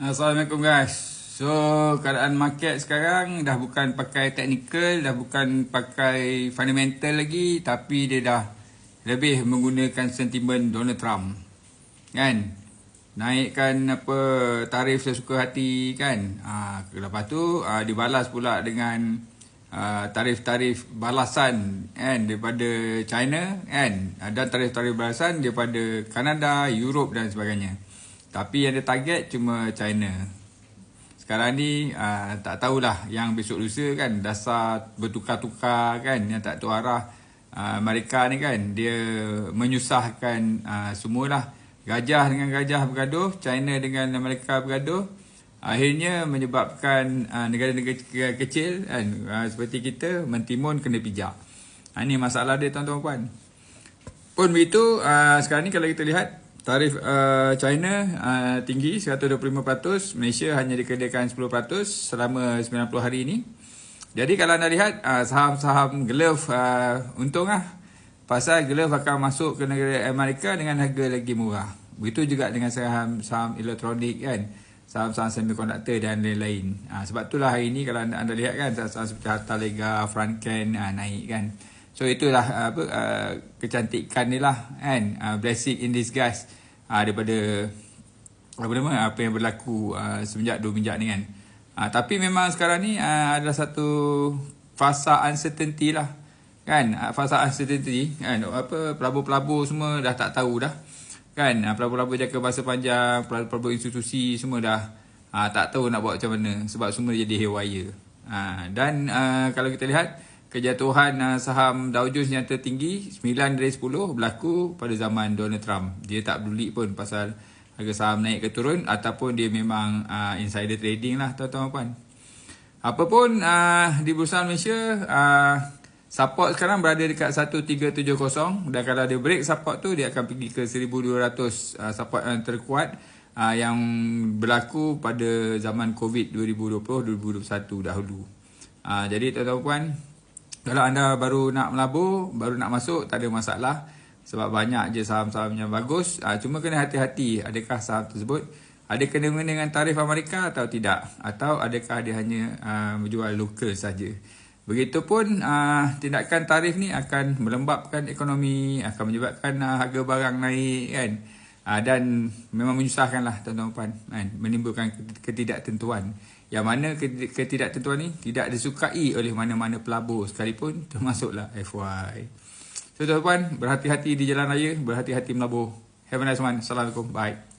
Assalamualaikum guys. So keadaan market sekarang dah bukan pakai technical, dah bukan pakai fundamental lagi tapi dia dah lebih menggunakan sentimen Donald Trump. Kan? Naikkan apa tarif sesuka hati kan. Ha, lepas tu ha, dibalas pula dengan ha, tarif-tarif balasan kan daripada China kan dan tarif-tarif balasan daripada Kanada, Europe dan sebagainya. Tapi yang dia target cuma China. Sekarang ni uh, tak tahulah yang besok lusa kan dasar bertukar-tukar kan yang tak tahu arah uh, mereka ni kan dia menyusahkan uh, semualah gajah dengan gajah bergaduh, China dengan Amerika bergaduh. Akhirnya menyebabkan uh, negara-negara kecil kan uh, seperti kita mentimun kena pijak. Ini masalah dia tuan-tuan puan. Pun begitu uh, sekarang ni kalau kita lihat Tarif uh, China uh, tinggi 125%, Malaysia hanya dikenakan 10% selama 90 hari ini. Jadi kalau anda lihat uh, saham-saham glove uh, untung lah. Pasal glove akan masuk ke negara Amerika dengan harga lagi murah. Begitu juga dengan saham-saham elektronik kan. Saham-saham semiconductor dan lain-lain. Uh, sebab itulah hari ini kalau anda, anda lihat kan saham-saham seperti Harta Lega, Franken uh, naik kan. So itulah uh, apa uh, kecantikan ni lah kan? Uh, blessing in disguise. Uh, daripada apa nama apa yang berlaku uh, semenjak dua minjak ni kan. Uh, tapi memang sekarang ni uh, adalah satu fasa uncertainty lah kan? Uh, fasa uncertainty kan? Apa pelabur-pelabur semua dah tak tahu dah kan? Uh, pelabur-pelabur jangka masa panjang pelabur-pelabur institusi semua dah uh, tak tahu nak buat macam mana sebab semua jadi haywire. Uh, dan uh, kalau kita lihat kejatuhan uh, saham Dow Jones yang tertinggi 9 dari 10 berlaku pada zaman Donald Trump. Dia tak peduli pun pasal harga saham naik ke turun ataupun dia memang uh, insider trading lah tuan-tuan puan. Apapun uh, di Bursa Malaysia uh, support sekarang berada dekat 1370 dan kalau dia break support tu dia akan pergi ke 1200 uh, support yang terkuat uh, yang berlaku pada zaman COVID 2020-2021 dahulu. Uh, jadi tuan-tuan puan kalau anda baru nak melabur, baru nak masuk, tak ada masalah. Sebab banyak je saham-saham yang bagus. Ha, cuma kena hati-hati adakah saham tersebut ada kena dengan tarif Amerika atau tidak. Atau adakah dia hanya uh, menjual lokal saja. Begitupun uh, tindakan tarif ni akan melembabkan ekonomi, akan menyebabkan uh, harga barang naik kan. Uh, dan memang menyusahkanlah tuan-tuan puan kan. Menimbulkan ketidaktentuan yang mana ketidaktentuan ni tidak disukai oleh mana-mana pelabur sekalipun termasuklah FY. So tuan-tuan berhati-hati di jalan raya, berhati-hati melabur. Have a nice one. Assalamualaikum. Bye.